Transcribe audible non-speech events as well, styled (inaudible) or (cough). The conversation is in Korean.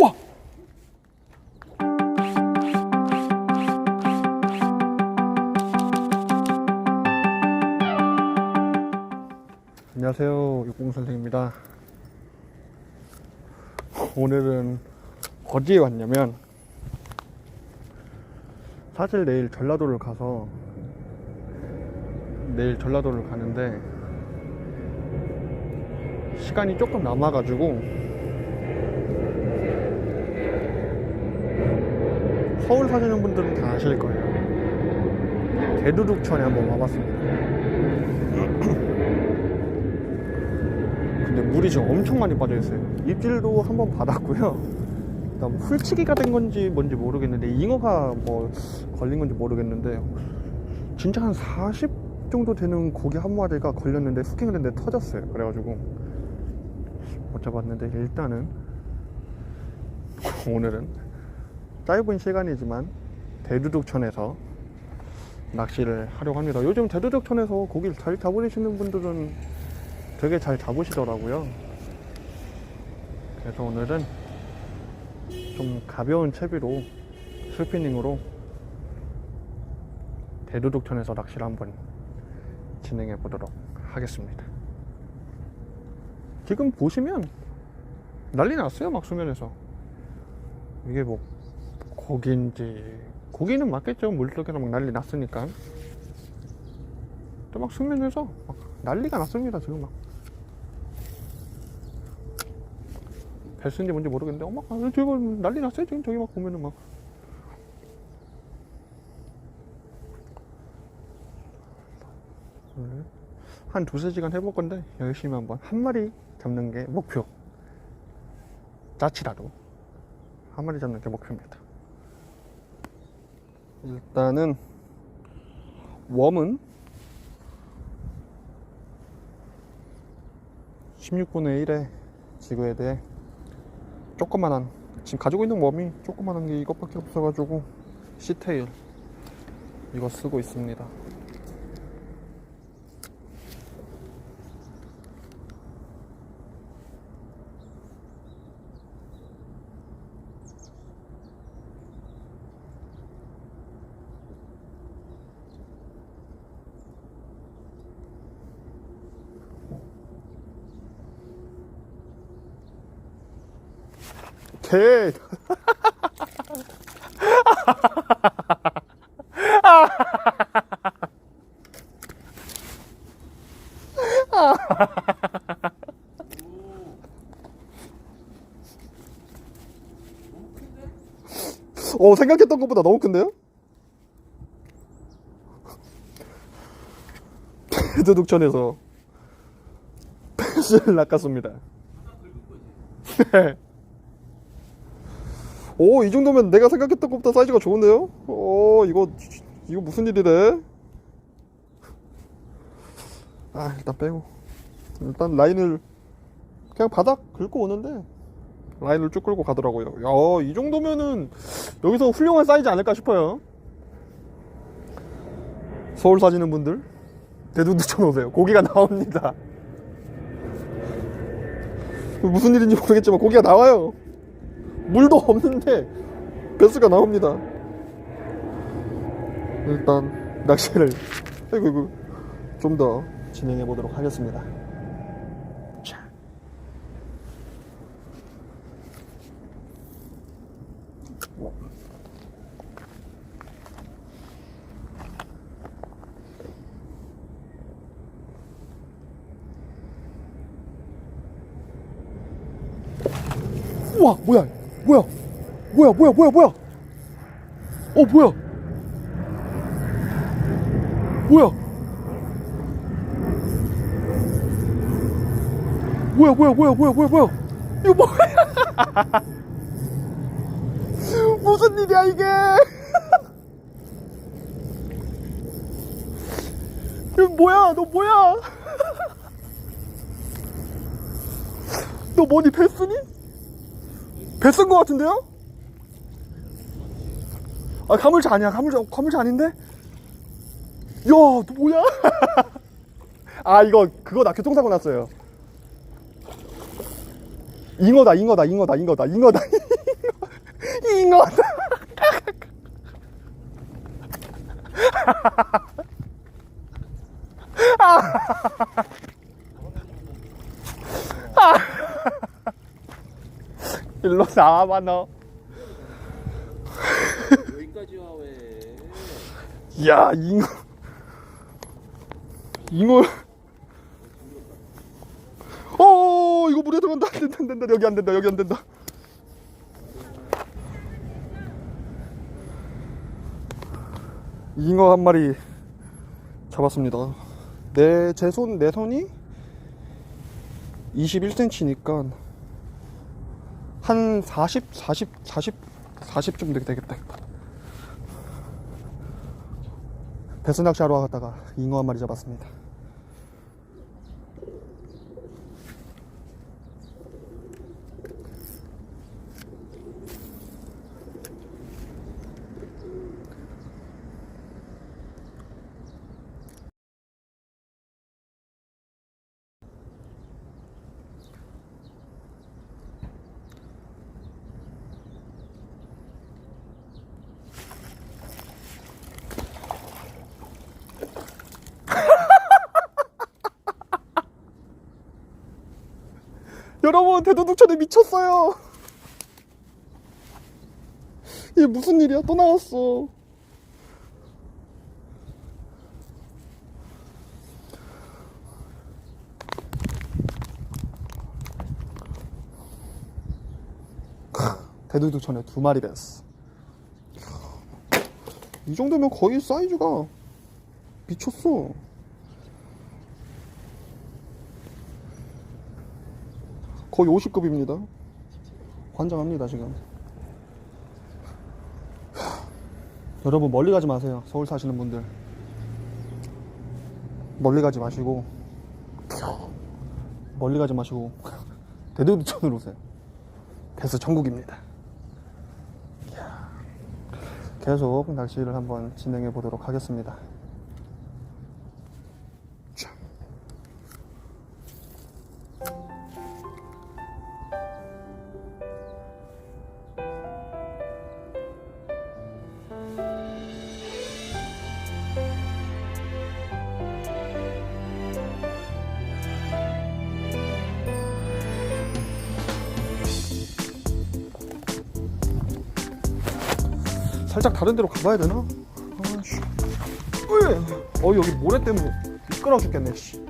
우와! 안녕하세요. 육공 선생입니다. 오늘은 어디에 왔냐면 사실 내일 전라도를 가서 내일 전라도를 가는데 시간이 조금 남아가지고 서울 사시는 분들은 다 아실 거예요. 대두둑천에 한번 와봤습니다. (clears throat) 근데 물이 지금 엄청 많이 빠져 있어요. 입질도 한번 받았고요. 그다음 풀치기가 된 건지 뭔지 모르겠는데 잉어가 뭐 걸린 건지 모르겠는데 진짜 한 40 정도 되는 고기 한 마리가 걸렸는데 후킹을 했는데 터졌어요. 그래가지고 못 잡았는데 일단은 (laughs) 오늘은 짧은 시간이지만 대두둑천에서 낚시를 하려고 합니다. 요즘 대두둑천에서 고기를 잘 잡으시는 분들은 되게 잘 잡으시더라고요. 그래서 오늘은 좀 가벼운 채비로 스피닝으로 대두둑천에서 낚시를 한번 진행해 보도록 하겠습니다. 지금 보시면 난리 났어요, 막 수면에서. 이게 뭐 고기인지 고기는 맞겠죠, 물속에서 막 난리 났으니까. 또 막 수면에서 막 난리가 났습니다, 지금 막. 뱃인지 뭔지 모르겠는데, 어머, 아, 지금 난리 났어요, 지금 저기 막 보면은 막. 네. 한 두세 시간 해볼 건데 열심히 한번 한 마리 잡는 게 목표 짜치라도 한 마리 잡는 게 목표입니다 일단은 웜은 16분의 1의 지구에 대해 조그만한 지금 가지고 있는 웜이 조그만한 게 이것밖에 없어가지고 시테일 이거 쓰고 있습니다 개. 어 생각했던 것보다 너무 큰데요? 도둑천에서 뱃을 (laughs) 낚았습니다. (laughs) 네. 오, 이 정도면 내가 생각했던 것보다 사이즈가 좋은데요? 오, 이거, 이거 무슨 일이래? 아, 일단 빼고. 일단 라인을 그냥 바닥 긁고 오는데, 라인을 쭉 끌고 가더라고요. 야, 이 정도면은 여기서 훌륭한 사이즈 아닐까 싶어요. 서울 사시는 분들, 대두두 쳐놓으세요. 고기가 (laughs) 나옵니다. 무슨 일인지 모르겠지만 고기가 나와요. 물도 없는데 배수가 나옵니다. 일단 낚시를 아이고 좀더 진행해 보도록 하겠습니다. 자. 우와 뭐야 뭐야? 뭐야 뭐야 뭐야 뭐야? 어 뭐야? 뭐야? 뭐야 뭐야 뭐야 뭐야 뭐야 뭐야? 이거 뭐야? (laughs) 무슨 일이야 이게? (laughs) 이거 뭐야? 너 뭐야? (laughs) 너 뭐니 패스니? 뱃쓴 거 같은데요? 아 가물차 아니야 가물차 가물차 아닌데? 야너 뭐야? (laughs) 아 이거 그거다 교통사고 났어요 잉어다 잉어다 잉어다 잉어다 잉어다 (laughs) 잉어 (laughs) 일로 나와봐 너. 여기까지 와 왜? 야 잉어. 잉어. 어 이거 물에 들어간다 안 된다 안 된다. 여기 안 된다 여기 안 된다. 잉어 한 마리 잡았습니다. 내 제 손 내 손이 21cm니까 한 40, 40, 40, 40좀 되겠다. 배수 낚시 하러 갔다가 잉어 한 마리 잡았습니다. 여러분 대도둑천에 미쳤어요. 이게 무슨 일이야? 또 나왔어. 대도둑천에 두 마리 뵀어. 이 정도면 거의 사이즈가 미쳤어. 거의 50급입니다. 환장합니다, 지금. 하, 여러분, 멀리 가지 마세요. 서울 사시는 분들. 멀리 가지 마시고, 멀리 가지 마시고, 대도두천으로 오세요. 배수 천국입니다. 계속 낚시를 한번 진행해 보도록 하겠습니다. 살짝 다른 데로 가봐야 되나? 아씨. 으이. 어 여기 모래 때문에 미끄러 죽겠네. 씨.